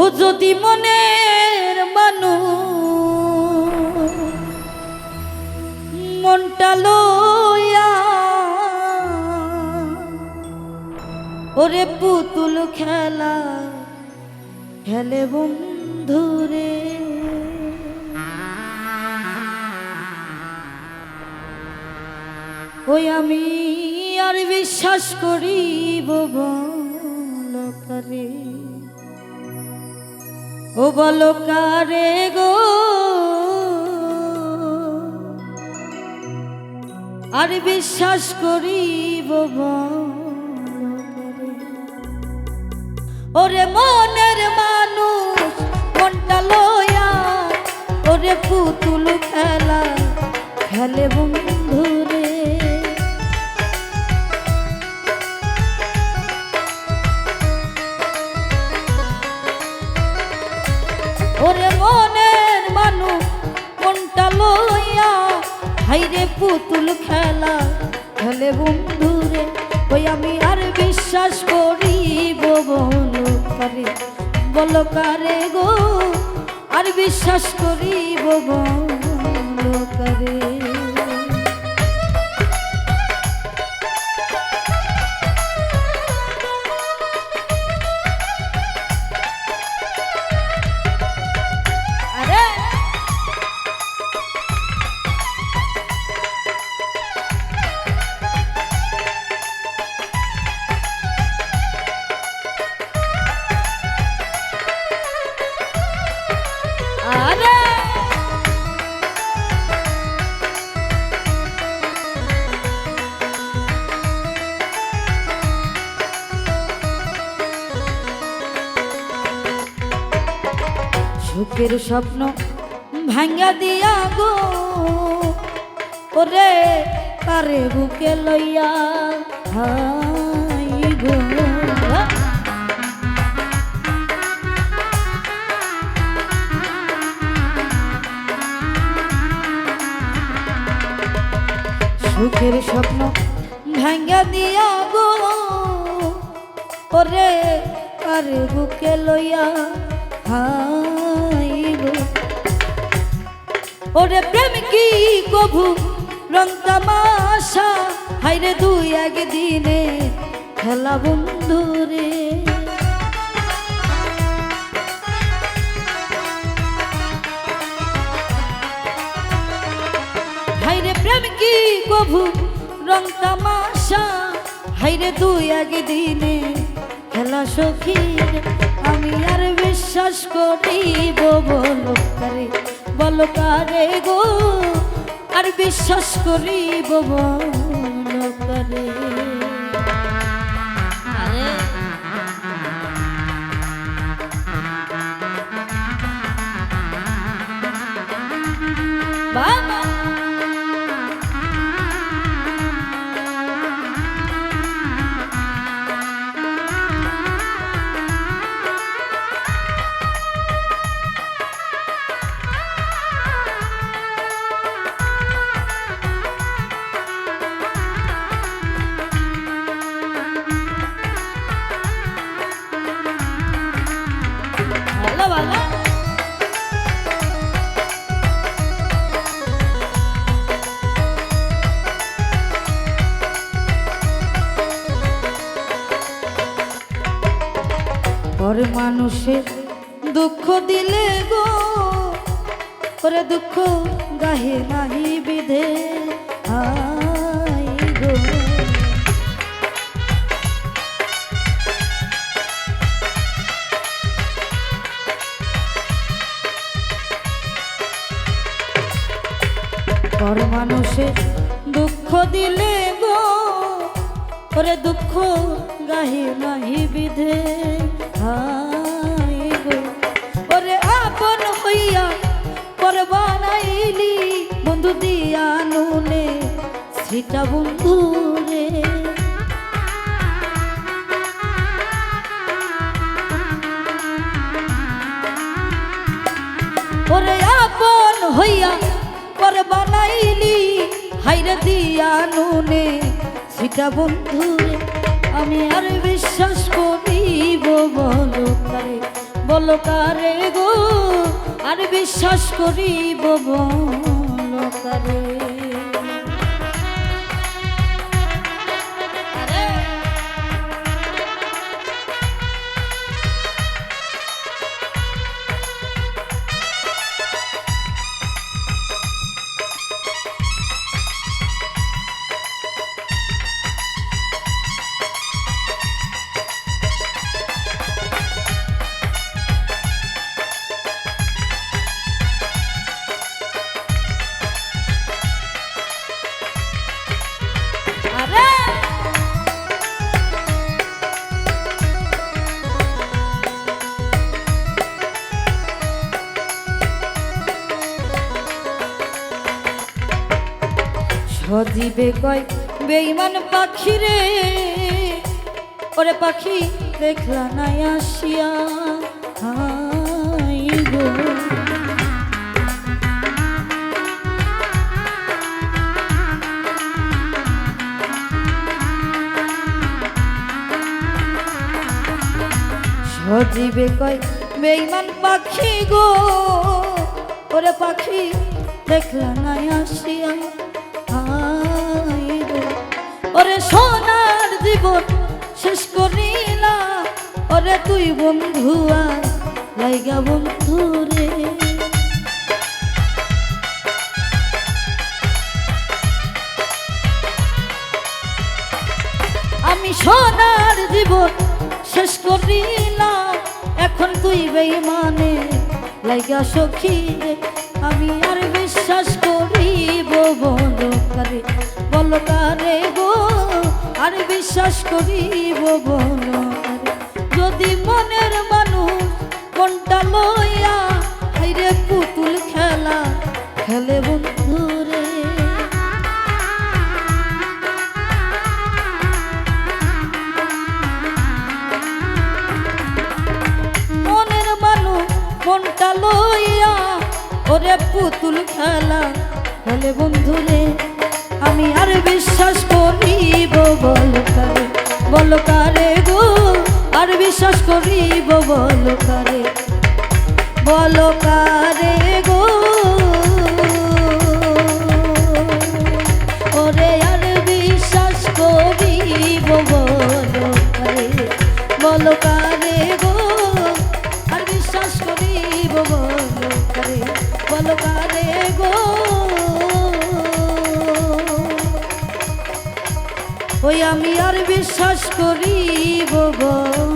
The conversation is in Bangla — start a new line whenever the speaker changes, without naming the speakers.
ও যদি মনের মানু মনটা লইয়া, ওরে পুতুল খেলা খেলে বন্ধুরে। ওই আমি আর বিশ্বাস করিব বলকারে ও বলকারে গো? আর বিশ্বাস করিব ওরে মনের মানুষ, মনটা লয়া, ওরে পুতুল খেলা, খেলে বন্ধুরে ওরে মনের মানুষ কোনটা লইয়া? হাইরে পুতুল খেলা খেলে বন্ধুরে ওই আমি আর বিশ্বাস করিব বলো কারে? বলো কারে গো? আর বিশ্বাস করিব বলো কারে? সুখের স্বপ্ন ভাঙ্গা দিয়া গো। ওরে তারে বুকে লইয়া সুখের স্বপ্ন ভাঙ্গা দিয়া গো। ওরে তারে বুকে লইয়া গো ওরে প্রেম কি কভু, রং তামাশা? হাইরে দুই একদিনে খেলা বন্ধুরে হাইরে প্রেম কি কভু, রং তামাশা? হাইরে দুই একদিনে খেলা সখীর, আমি আর বিশ্বাস করিব বলো কারে বলো কারে গো, আর বিশ্বাস করিব বলো কারে বাবা! পর মানুষের দুঃখ দিলে গো। ওরে দুঃখ গাহে নাহি বিধে গো। পর মানুষে দুঃখ দিলে গো। ওরে দুঃখ গাহি নাহি বিধে হাই আপন হইয়া বানাইলি বন্ধু দিয়া সেটা বন্ধু রে। ওরে আপন হইয়া পর বানাইলি হাইরে দিয়া নুনে সেটা বন্ধুরে আমি আর বিশ্বাস করিব বলো কারে বলো কারে গো আর বিশ্বাস করিব বলো কারে। সজীবে কয় বেইমান পাখি রে। ওরে পাখি দেখলা নাই আসিয়া, হাই কয় বেইমান পাখি গো। ওরে পাখি দেখলা নাই আসিয়া ওরে সোনার জীবন শেষ করিলা। ওরে তুই বন্ধুয়া লাইগা বন্ধু রে। আমি সোনার জীবন শেষ করিলাম এখন তুই বেইমানে লাইগা সখী আমি আর বিশ্বাস করিব বলো কারে? বলো কারে গো? আর বিশ্বাস করিব বলো যদি মনের মানুষ কোনটা লইয়া ওরে পুতুল খেলা বলে বন্ধু রে আমি আর বিশ্বাস করিব বল কারে বল কারে গো, আর বিশ্বাস করিব বল কারে বল কারে ওই আমি আর বিশ্বাস করিব গো।